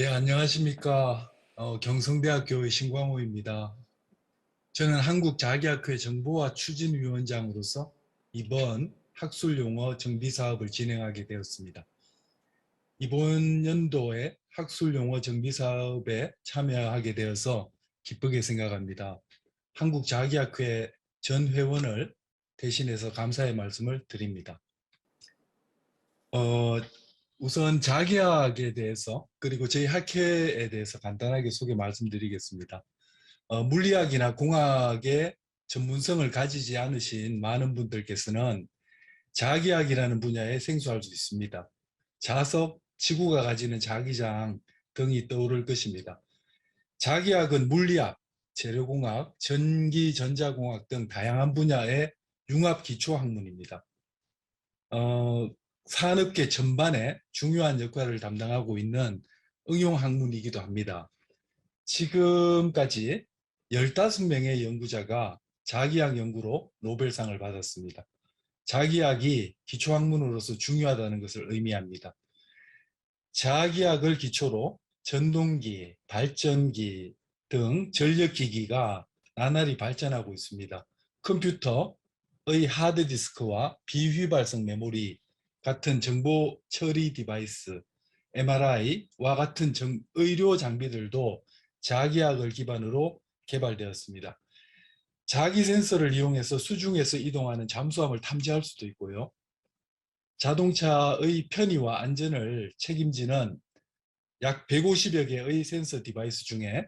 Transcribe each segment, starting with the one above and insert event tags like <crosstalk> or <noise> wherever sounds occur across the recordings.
예, 안녕하십니까. 어, 경성대학교의 신광호입니다. 저는 한국자기학회 정보화 추진위원장으로서 이번 학술용어 정비 사업을 진행하게 되었습니다. 이번 연도에 학술용어 정비 사업에 참여하게 되어서 기쁘게 생각합니다. 한국자기학회 전 회원을 대신해서 감사의 말씀을 드립니다. 어, 우선 자기학에 대해서 그리고 저희 학회에 대해서 간단하게 소개 말씀드리겠습니다. 어, 물리학이나 공학의 전문성을 가지지 않으신 많은 분들께서는 자기학이라는 분야에 생소할 수 있습니다. 자석, 지구가 가지는 자기장 등이 떠오를 것입니다. 자기학은 물리학, 재료공학, 전기, 전자공학 등 다양한 분야의 융합 기초 학문입니다. 어, 산업계 전반에 중요한 역할을 담당하고 있는 응용 학문이기도 합니다. 지금까지 15명의 연구자가 자기학 연구로 노벨상을 받았습니다. 자기학이 기초학문으로서 중요하다는 것을 의미합니다. 자기학을 기초로 전동기, 발전기 등 전력기기가 나날이 발전하고 있습니다. 컴퓨터의 하드디스크와 비휘발성 메모리 같은 정보 처리 디바이스, MRI와 같은 정, 의료 장비들도 자기학을 기반으로 개발되었습니다. 자기 센서를 이용해서 수중에서 이동하는 잠수함을 탐지할 수도 있고요. 자동차의 편의와 안전을 책임지는 약 150여 개의 센서 디바이스 중에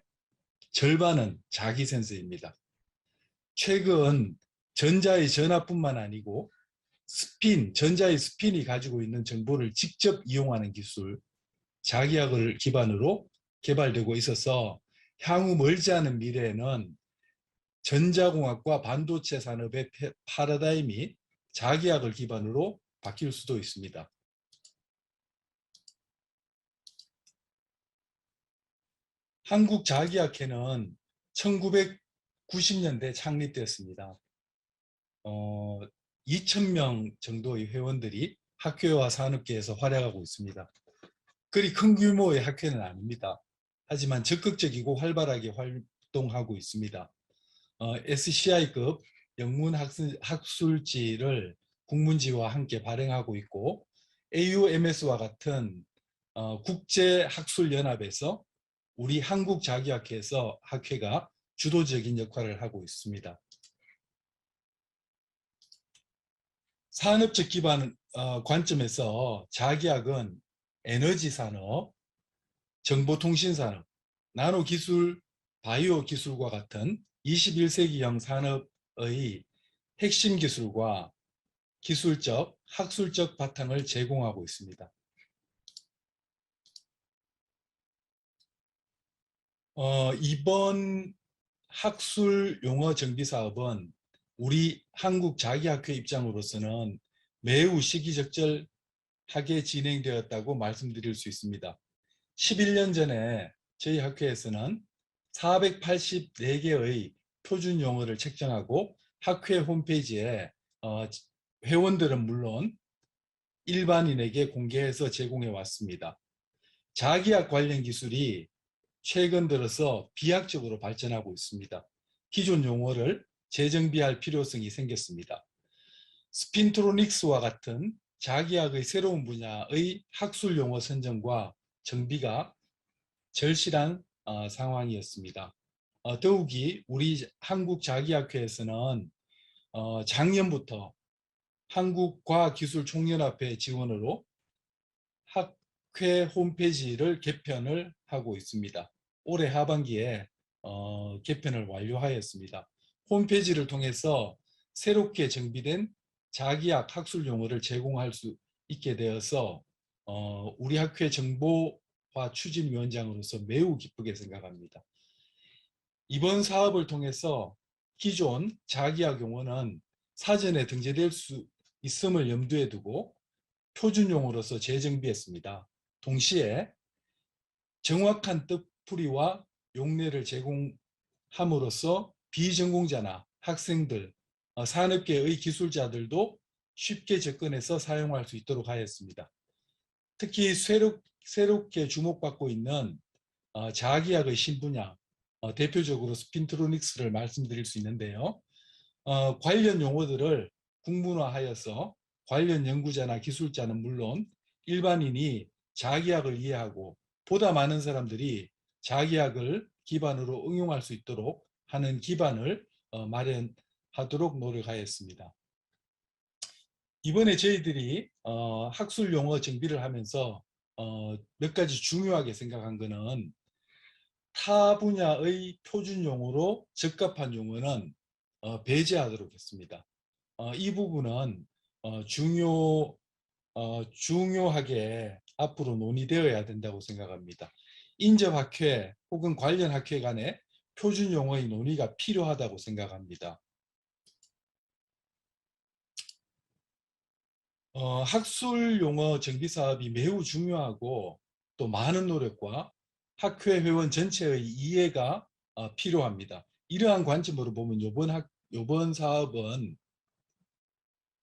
절반은 자기 센서입니다. 최근 전자의 전압뿐만 아니고 스핀, 전자의 스핀이 가지고 있는 정보를 직접 이용하는 기술, 자기학을 기반으로 개발되고 있어서 향후 멀지 않은 미래에는 전자공학과 반도체 산업의 파라다임이 자기학을 기반으로 바뀔 수도 있습니다. 한국 자기학회는 1990년대 창립되었습니다. 어, 2,000명 정도의 회원들이 학교와 산업계에서 활약하고 있습니다. 그리 큰 규모의 학회는 아닙니다. 하지만 적극적이고 활발하게 활동하고 있습니다. 어, SCI급 영문 학술, 학술지를 국문지와 함께 발행하고 있고 AUMS와 같은 어, 국제학술연합에서 우리 한국자기학회에서 학회가 주도적인 역할을 하고 있습니다. 산업적 기반 어, 관점에서 자기학은 에너지 산업, 정보통신 산업, 나노 기술, 바이오 기술과 같은 21세기형 산업의 핵심 기술과 기술적, 학술적 바탕을 제공하고 있습니다. 어, 이번 학술 용어 정비 사업은 우리 한국 자기학회 입장으로서는 매우 시기적절하게 진행되었다고 말씀드릴 수 있습니다. 11년 전에 저희 학회에서는 484개의 표준 용어를 책정하고 학회 홈페이지에 어, 회원들은 물론 일반인에게 공개해서 제공해 왔습니다. 자기학 관련 기술이 최근 들어서 비약적으로 발전하고 있습니다. 기존 용어를 재정비할 필요성이 생겼습니다. 스핀트로닉스와 같은 자기학의 새로운 분야의 학술 용어 선정과 정비가 절실한 어, 상황이었습니다. 어, 더욱이 우리 한국자기학회에서는 어, 작년부터 한국과기술총연합회 지원으로 학회 홈페이지를 개편을 하고 있습니다. 올해 하반기에 어, 개편을 완료하였습니다. 홈페이지를 통해서 새롭게 정비된 자기학 학술 용어를 제공할 수 있게 되어서 어, 우리 학회 정보화 추진위원장으로서 매우 기쁘게 생각합니다. 이번 사업을 통해서 기존 자기학 용어는 사전에 등재될 수 있음을 염두에 두고 표준용어로서 재정비했습니다. 동시에 정확한 뜻풀이와 용례를 제공함으로써 비전공자나 학생들, 어, 산업계의 기술자들도 쉽게 접근해서 사용할 수 있도록 하였습니다. 특히 새롭, 새롭게 주목받고 있는 어, 자기학의 신분야, 어, 대표적으로 스핀트로닉스를 말씀드릴 수 있는데요. 어, 관련 용어들을 국문화하여서 관련 연구자나 기술자는 물론 일반인이 자기학을 이해하고 보다 많은 사람들이 자기학을 기반으로 응용할 수 있도록 하는 기반을 어, 마련하도록 노력하였습니다. 이번에 저희들이 어, 학술 용어 정비를 하면서 어, 몇 가지 중요하게 생각한 거는 타 분야의 표준 용어로 적합한 용어는 어, 배제하도록 했습니다. 어, 이 부분은 어, 중요 어, 중요하게 앞으로 논의되어야 된다고 생각합니다. 인접학회 혹은 관련 학회 간에 표준 용어의 논의가 필요하다고 생각합니다. 어, 학술 용어 정비 사업이 매우 중요하고 또 많은 노력과 학회 회원 전체의 이해가 어, 필요합니다. 이러한 관점으로 보면 이번 학 이번 사업은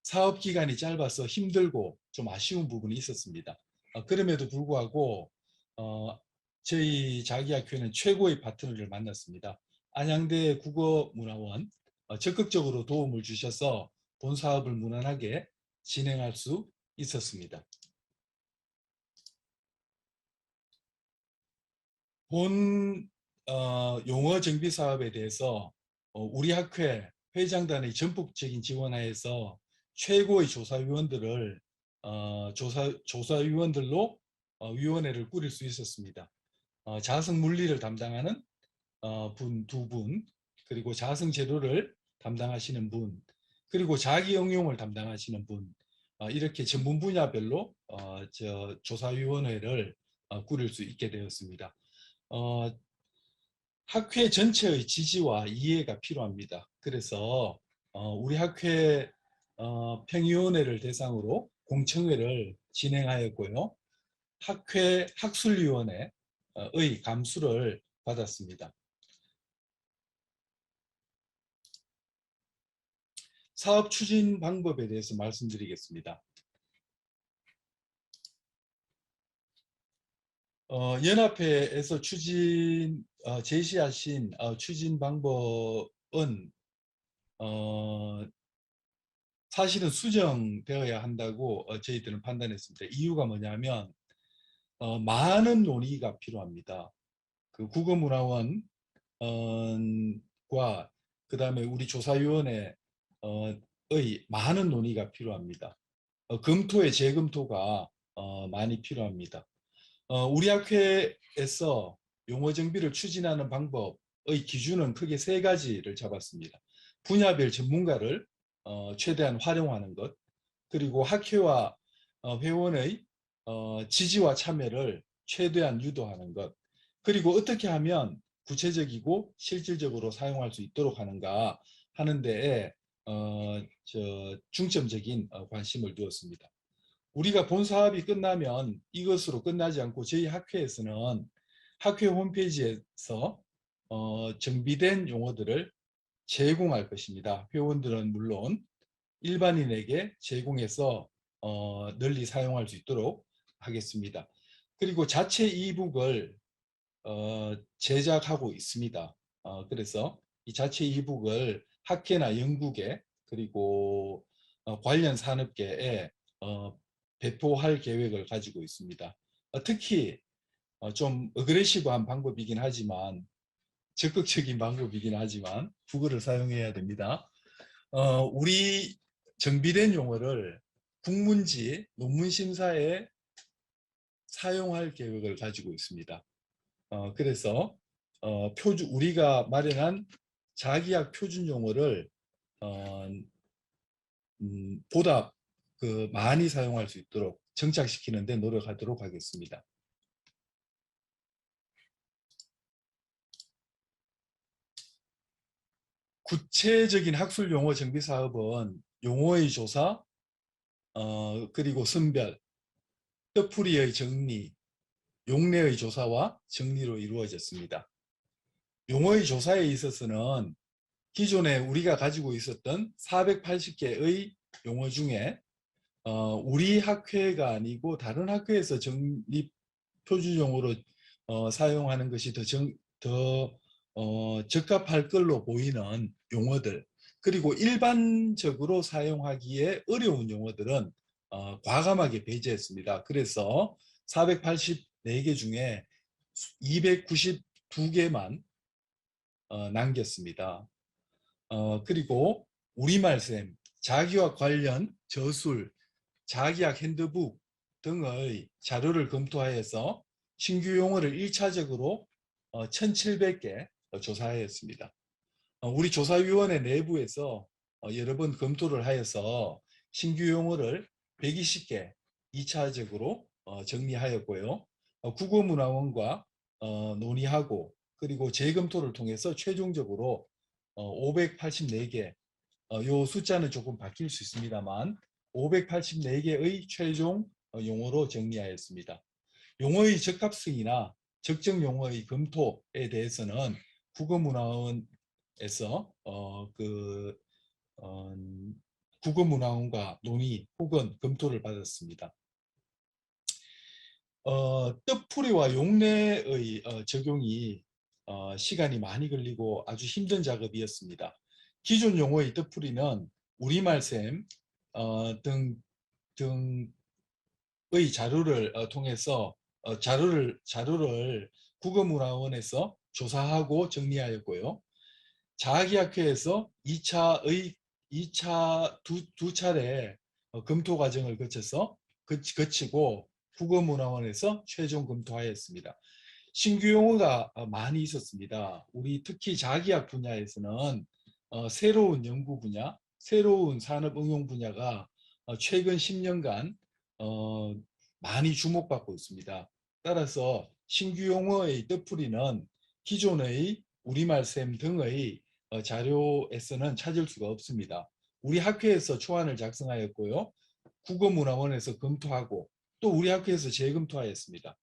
사업 기간이 짧아서 힘들고 좀 아쉬운 부분이 있었습니다. 어, 그럼에도 불구하고 어, 저희 자기학회는 최고의 파트너를 만났습니다. 안양대 국어문화원 어, 적극적으로 도움을 주셔서 본 사업을 무난하게 진행할 수 있었습니다. 본 어, 용어 정비 사업에 대해서 어, 우리 학회 회장단의 전폭적인 지원하에서 최고의 조사위원들을 어, 조사 조사위원들로 어, 위원회를 꾸릴 수 있었습니다. 어, 자성 물리를 담당하는 어, 분두 분, 그리고 자성 재료를 담당하시는 분, 그리고 자기 응용을 담당하시는 분, 어, 이렇게 전문 분야별로 어, 저 조사위원회를 어, 꾸릴 수 있게 되었습니다. 어, 학회 전체의 지지와 이해가 필요합니다. 그래서 어, 우리 학회 어, 평의위원회를 대상으로 공청회를 진행하였고요. 학회 학술위원회 의 감수를 받았습니다. 사업 추진 방법에 대해서 말씀드리겠습니다. 어, 연합회에서 추진 어, 제시하신 어, 추진 방법은 어, 사실은 수정되어야 한다고 어, 저희들은 판단했습니다. 이유가 뭐냐면 어, 많은 논의가 필요합니다. 그 국어문화원과 그 다음에 우리 조사위원회의 많은 논의가 필요합니다. 어, 검토의 재검토가 어, 많이 필요합니다. 어, 우리 학회에서 용어 정비를 추진하는 방법의 기준은 크게 세 가지를 잡았습니다. 분야별 전문가를 어, 최대한 활용하는 것, 그리고 학회와 어, 회원의 어, 지지와 참여를 최대한 유도하는 것, 그리고 어떻게 하면 구체적이고 실질적으로 사용할 수 있도록 하는가 하는 데에 어, 저 중점적인 어, 관심을 두었습니다. 우리가 본 사업이 끝나면 이것으로 끝나지 않고 저희 학회에서는 학회 홈페이지에서 어, 정비된 용어들을 제공할 것입니다. 회원들은 물론 일반인에게 제공해서 어, 널리 사용할 수 있도록 하겠습니다. 그리고 자체 이북을 어, 제작하고 있습니다. 어, 그래서 이 자체 이북을 학회나 영국에 그리고 어, 관련 산업계에 어, 배포할 계획을 가지고 있습니다. 어, 특히 어, 좀 어그레시브한 방법이긴 하지만 적극적인 방법이긴 하지만 국어를 사용해야 됩니다. 어, 우리 정비된 용어를 국문지 논문 심사에 사용할 계획을 가지고 있습니다. 어, 그래서 어, 표준 우리가 마련한 자기학 표준 용어를 어, 음, 보다 그 많이 사용할 수 있도록 정착시키는 데 노력하도록 하겠습니다. 구체적인 학술 용어 정비 사업은 용어의 조사, 어, 그리고 선별, 뜻풀이의 정리, 용례의 조사와 정리로 이루어졌습니다. 용어의 조사에 있어서는 기존에 우리가 가지고 있었던 480개의 용어 중에 어, 우리 학회가 아니고 다른 학회에서 정립 표준 용어로 어, 사용하는 것이 더, 정, 더 어, 적합할 걸로 보이는 용어들 그리고 일반적으로 사용하기에 어려운 용어들은 어, 과감하게 배제했습니다. 그래서 484개 중에 292개만 어, 남겼습니다. 어, 그리고 우리말쌤, 자기와 관련 저술, 자기학 핸드북 등의 자료를 검토하여서 신규 용어를 1차적으로 어, 1700개 조사하였습니다. 어, 우리 조사위원회 내부에서 어, 여러 번 검토를 하여서 신규 용어를 120개 2차적으로 어, 정리하였고요. 어, 국어문화원과 어, 논의하고 그리고 재검토를 통해서 최종적으로 어, 584개 어, 요 숫자는 조금 바뀔 수 있습니다만 584개의 최종 어, 용어로 정리하였습니다. 용어의 적합성이나 적정 용어의 검토에 대해서는 국어문화원에서 어, 그 어, 국어문화원과 논의 혹은 검토를 받았습니다. 어, 뜻풀이와 용례의 어, 적용이 어, 시간이 많이 걸리고 아주 힘든 작업이었습니다. 기존 용어의 뜻풀이는 우리말셈 어, 등, 등의 자료를 어, 통해서 어, 자료를 자료를 국어문화원에서 조사하고 정리하였고요. 자기학회에서 2차의 2차 두, 두 차례 어, 검토 과정을 거쳐서 거치, 거치고 국어문화원에서 최종 검토하였습니다. 신규 용어가 어, 많이 있었습니다. 우리 특히 자기학 분야에서는 어, 새로운 연구 분야, 새로운 산업 응용 분야가 어, 최근 10년간 어, 많이 주목받고 있습니다. 따라서 신규 용어의 뜻풀이는 기존의 우리말쌤 등의 어, 자료에서는 찾을 수가 없습니다. 우리 학회에서 초안을 작성하였고요. 국어문화원에서 검토하고 또 우리 학회에서 재검토하였습니다.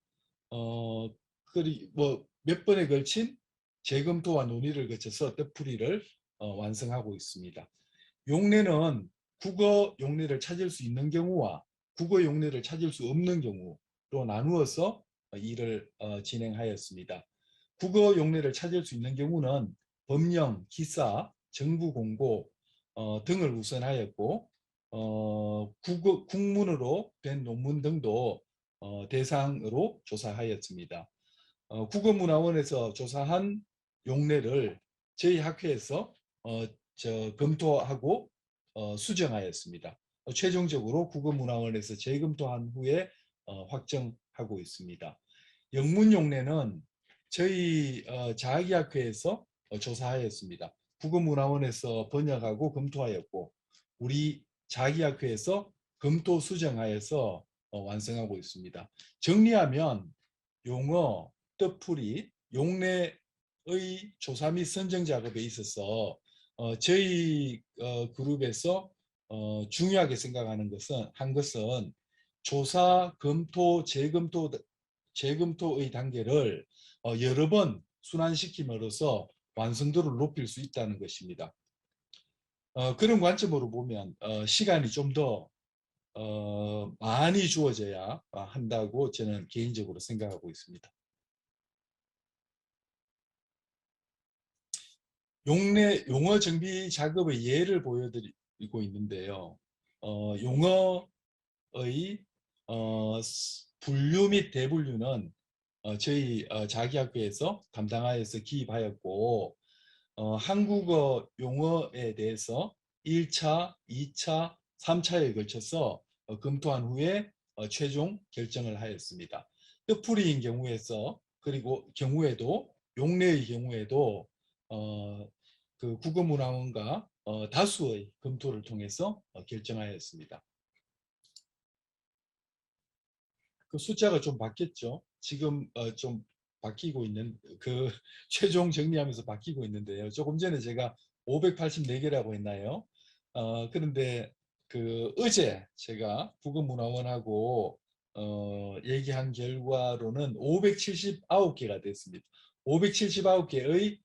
어, 그리 뭐몇 번에 걸친 재검토와 논의를 거쳐서 뜻풀이를 어, 완성하고 있습니다. 용례는 국어 용례를 찾을 수 있는 경우와 국어 용례를 찾을 수 없는 경우로 나누어서 일을 어, 진행하였습니다. 국어 용례를 찾을 수 있는 경우는 법령, 기사, 정부 공고 어, 등을 우선하였고 어, 국어, 국문으로 된 논문 등도 어, 대상으로 조사하였습니다. 어, 국어문화원에서 조사한 용례를 저희 학회에서 어, 저, 검토하고 어, 수정하였습니다. 어, 최종적으로 국어문화원에서 재검토한 후에 어, 확정하고 있습니다. 영문 용례는 저희 어, 자학의학회에서 어, 조사하였습니다. 국어문화원에서 번역하고 검토하였고 우리 자기학회에서 검토 수정하여서 어, 완성하고 있습니다. 정리하면 용어, 뜻풀이, 용례의 조사 및 선정 작업에 있어서 어, 저희 어, 그룹에서 어, 중요하게 생각하는 것은 한 것은 조사, 검토, 재검토, 재검토의 단계를 어, 여러 번 순환시킴으로써 완성도를 높일 수 있다는 것입니다. 어, 그런 관점으로 보면 어, 시간이 좀더 어, 많이 주어져야 한다고 저는 개인적으로 생각하고 있습니다. 용례 용어 정비 작업의 예를 보여드리고 있는데요. 어, 용어의 어, 분류 및 대분류는 어, 저희 어, 자기학교에서 담당하여서 기입하였고 어, 한국어 용어에 대해서 1차, 2차, 3차에 걸쳐서 어, 검토한 후에 어, 최종 결정을 하였습니다. 뜻풀이인 경우에서 그리고 경우에도 용례의 경우에도 어, 그 국어문화원과 어, 다수의 검토를 통해서 어, 결정하였습니다. 그 숫자가 좀 바뀌었죠. 지금 어, 좀 바뀌고 있는 그 <laughs> 최종 정리하면서 바뀌고 있는데요. 조금 전에 제가 584개라고 했나요? 어, 그런데 그 어제 제가 국어문화원하고 어, 얘기한 결과로는 579개가 됐습니다. 579개의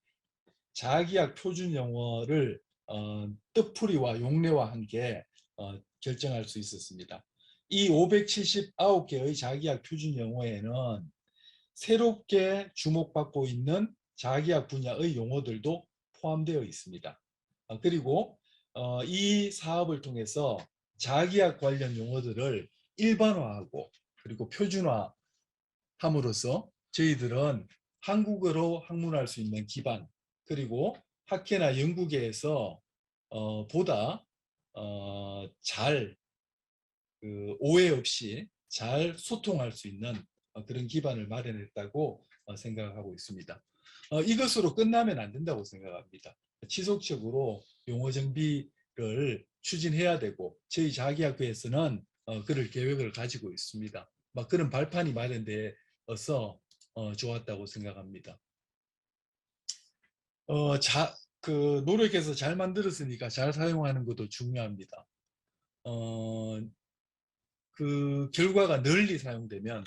자기학 표준 영어를 어, 뜻풀이와 용례와 함께 어, 결정할 수 있었습니다. 이 579개의 자기학 표준 영어에는 새롭게 주목받고 있는 자기학 분야의 용어들도 포함되어 있습니다. 어, 그리고 어, 이 사업을 통해서 자기학 관련 용어들을 일반화하고 그리고 표준화함으로써 저희들은 한국어로 학문할 수 있는 기반 그리고 학회나 연구계에서 어, 보다 어, 잘 그, 오해 없이 잘 소통할 수 있는 어, 그런 기반을 마련했다고 어, 생각하고 있습니다. 어, 이것으로 끝나면 안 된다고 생각합니다. 지속적으로 용어 정비를 추진해야 되고 저희 자기학교에서는 어, 그럴 계획을 가지고 있습니다. 막 그런 발판이 마련되어서 어, 좋았다고 생각합니다. 어, 자, 그 노력해서 잘 만들었으니까 잘 사용하는 것도 중요합니다. 어, 그 결과가 널리 사용되면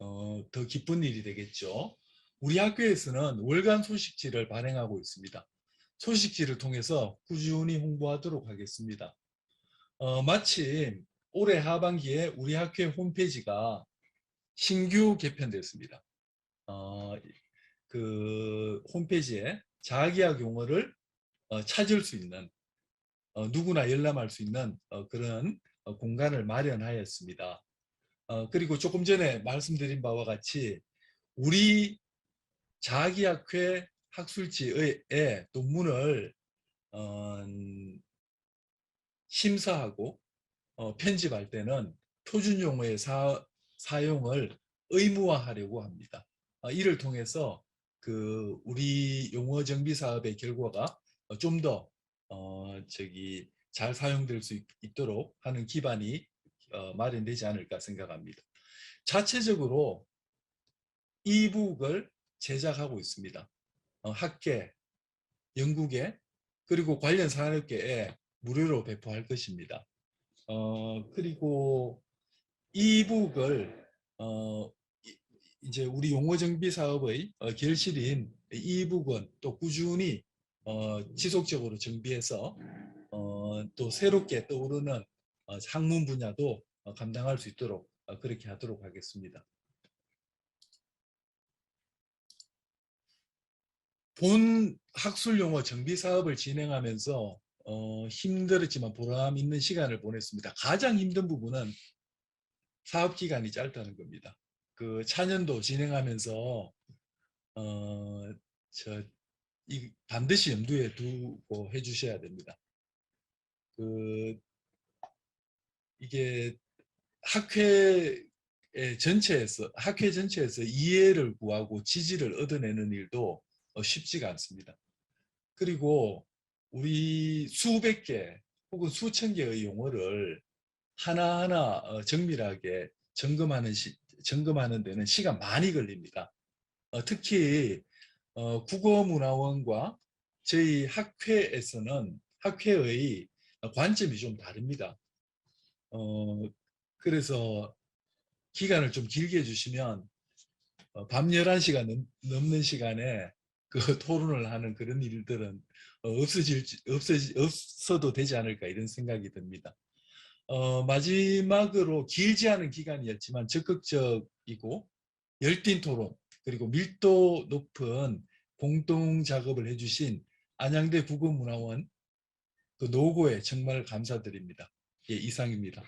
어, 더 기쁜 일이 되겠죠. 우리 학교에서는 월간 소식지를 발행하고 있습니다. 소식지를 통해서 꾸준히 홍보하도록 하겠습니다. 어, 마침 올해 하반기에 우리 학교의 홈페이지가 신규 개편됐습니다. 어, 그 홈페이지에 자기학 용어를 어, 찾을 수 있는 어, 누구나 열람할 수 있는 어, 그런 어, 공간을 마련하였습니다. 어, 그리고 조금 전에 말씀드린 바와 같이 우리 자기학회 학술지의 논문을 어, 심사하고 어, 편집할 때는 표준 용어의 사, 사용을 의무화하려고 합니다. 어, 이를 통해서 그 우리 용어 정비 사업의 결과가 어, 좀더 어, 저기 잘 사용될 수 있, 도록 하는 기반이 어, 마련되지 않을까 생각합니다. 자체적으로 이북을 제작하고 있습니다. 어, 학계, 연구계, 그리고 관련 산업계에 무료로 배포할 것입니다. 어, 그리고 이북을 어, 이- 이제 우리 용어 정비 사업의 어, 결실인 이북은 또 꾸준히 어, 지속적으로 정비해서 어, 또 새롭게 떠오르는 어, 학문 분야도 어, 감당할 수 있도록 어, 그렇게 하도록 하겠습니다. 본 학술 용어 정비 사업을 진행하면서 어, 힘들었지만 보람 있는 시간을 보냈습니다. 가장 힘든 부분은 사업 기간이 짧다는 겁니다. 그 차년도 진행하면서 어, 저, 이 반드시 염두에 두고 해주셔야 됩니다. 그 이게 학회 전체에서 학회 전체에서 이해를 구하고 지지를 얻어내는 일도 어, 쉽지가 않습니다. 그리고 우리 수백 개 혹은 수천 개의 용어를 하나하나 어, 정밀하게 점검하는 시, 점검하는 데는 시간 많이 걸립니다. 어, 특히 어, 국어문화원과 저희 학회에서는 학회의 관점이 좀 다릅니다. 어, 그래서 기간을 좀 길게 해주시면 어, 밤 11시가 넘, 넘는 시간에 그 <laughs> 토론을 하는 그런 일들은 어, 없어질, 없어지, 없어도 되지 않을까 이런 생각이 듭니다. 어, 마지막으로 길지 않은 기간이었지만 적극적이고 열띤 토론 그리고 밀도 높은 공동 작업을 해주신 안양대 국어문화원 그 노고에 정말 감사드립니다. 예, 이상입니다.